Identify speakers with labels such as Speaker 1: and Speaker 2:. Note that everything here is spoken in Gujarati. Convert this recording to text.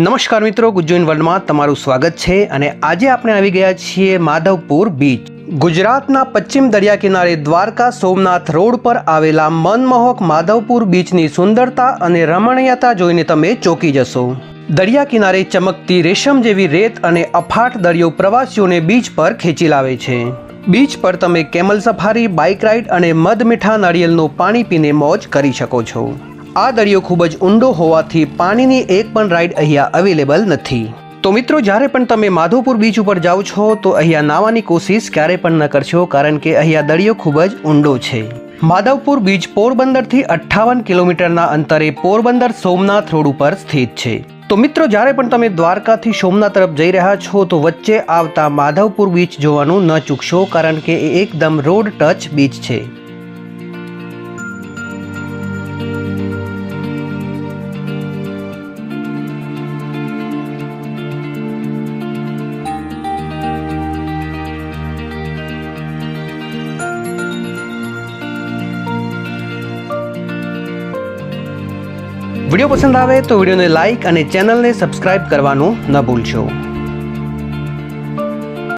Speaker 1: નમસ્કાર મિત્રો ગુજ્જોઈન વર્લ્ડમાં તમારું સ્વાગત છે અને આજે આપણે આવી ગયા છીએ માધવપુર બીચ ગુજરાતના પશ્ચિમ દરિયા કિનારે દ્વારકા સોમનાથ રોડ પર આવેલા મનમોહક માધવપુર બીચની સુંદરતા અને રમણીયતા જોઈને તમે ચોંકી જશો. દરિયા કિનારે ચમકતી રેશમ જેવી રેત અને અફાટ દરિયો પ્રવાસીઓને બીચ પર ખેંચી લાવે છે. બીચ પર તમે કેમલ સફારી બાઇક રાઇડ અને મધ મીઠા નાળિયેરનું પાણી પીને મોજ કરી શકો છો. આ દરિયો ખૂબ જ ઊંડો હોવાથી પાણીની એક પણ રાઇડ અહીંયા અવેલેબલ નથી. તો મિત્રો, જ્યારે પણ તમે માધવપુર બીચ ઉપર જાઓ છો, તો અહીંયા નાવાની કોશિશ ક્યારે પણ ન કરશો, કારણ કે અહીંયા દરિયો ખૂબ જ ઊંડો છે. માધવપુર બીચ પોરબંદરથી અઠ્ઠાવન કિલોમીટરના અંતરે પોરબંદર સોમનાથ રોડ ઉપર સ્થિત છે. તો મિત્રો, જ્યારે પણ તમે દ્વારકાથી સોમનાથ તરફ જઈ રહ્યા છો, તો વચ્ચે આવતા માધવપુર બીચ જોવાનું ન ચૂકશો, કારણ કે એ એકદમ રોડ ટચ બીચ છે. વીડિયો પસંદ આવે તો વિડીયોને લાઇક અને ચેનલને સબસ્ક્રાઇબ કરવાનું ન ભૂલશો.